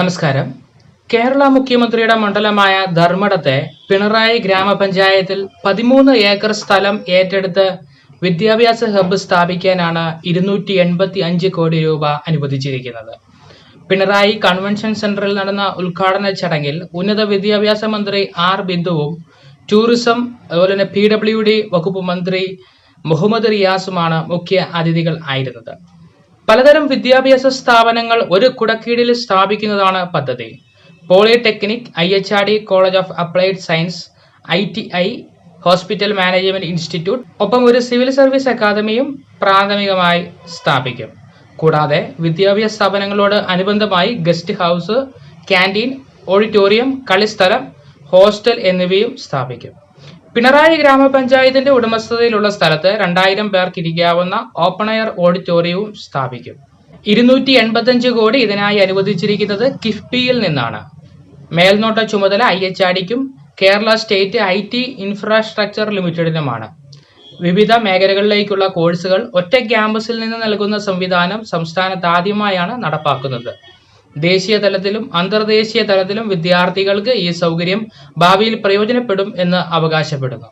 നമസ്കാരം. കേരള മുഖ്യമന്ത്രിയുടെ മണ്ഡലമായ ധർമ്മടത്തെ പിണറായി ഗ്രാമപഞ്ചായത്തിൽ പതിമൂന്ന് ഏക്കർ സ്ഥലം ഏറ്റെടുത്ത് വിദ്യാഭ്യാസ ഹബ്ബ് സ്ഥാപിക്കാനാണ് ഇരുന്നൂറ്റി എൺപത്തി അഞ്ച് കോടി രൂപ അനുവദിച്ചിരിക്കുന്നത്. പിണറായി കൺവെൻഷൻ സെന്ററിൽ നടന്ന ഉദ്ഘാടന ചടങ്ങിൽ ഉന്നത വിദ്യാഭ്യാസ മന്ത്രി ആർ ബിന്ദുവും ടൂറിസം അതുപോലെ തന്നെ പി ഡബ്ല്യു ഡി വകുപ്പ് മന്ത്രി മുഹമ്മദ് റിയാസുമാണ് മുഖ്യ അതിഥികൾ ആയിരുന്നത്. പലതരം വിദ്യാഭ്യാസ സ്ഥാപനങ്ങൾ ഒരു കുടക്കീഴിൽ സ്ഥാപിക്കുന്നതാണ് പദ്ധതി. Polytechnic I H R D college of applied science I T I hospital management institute ഒപ്പം ഒരു സിവിൽ സർവീസ് അക്കാദമിയും പ്രാഥമികമായി സ്ഥാപിക്കും. കൂടാതെ വിദ്യാഭ്യാസ സ്ഥാപനങ്ങളോട് അനുബന്ധമായി ഗസ്റ്റ് ഹൗസ് ക്യാന്റീൻ ഓഡിറ്റോറിയം കളിസ്ഥലം ഹോസ്റ്റൽ എന്നിവയും സ്ഥാപിക്കും. പിണറായി ഗ്രാമപഞ്ചായത്തിന്റെ ഉടമസ്ഥതയിലുള്ള സ്ഥലത്ത് രണ്ടായിരം പേർക്ക് ഇരിക്കാവുന്ന ഓപ്പൺ എയർ ഓഡിറ്റോറിയവും സ്ഥാപിക്കും. ഇരുന്നൂറ്റി എൺപത്തഞ്ച് കോടി ഇതിനായി അനുവദിച്ചിരിക്കുന്നത് കിഫ്ബിയിൽ നിന്നാണ്. മേൽനോട്ട ചുമതല I H ആഡിക്കും Kerala state I T infrastructure ലിമിറ്റഡിനുമാണ്. വിവിധ മേഖലകളിലേക്കുള്ള കോഴ്സുകൾ ഒറ്റ ക്യാമ്പസിൽ നിന്ന് നൽകുന്ന സംവിധാനം സംസ്ഥാനത്ത് ആദ്യമായാണ് നടപ്പാക്കുന്നത്. ദേശീയ തലത്തിലും അന്തർദേശീയ തലത്തിലും വിദ്യാർത്ഥികൾക്ക് ഈ സൗകര്യം ഭാവിയിൽ പ്രയോജനപ്പെടും എന്ന് അവകാശപ്പെടുന്നു.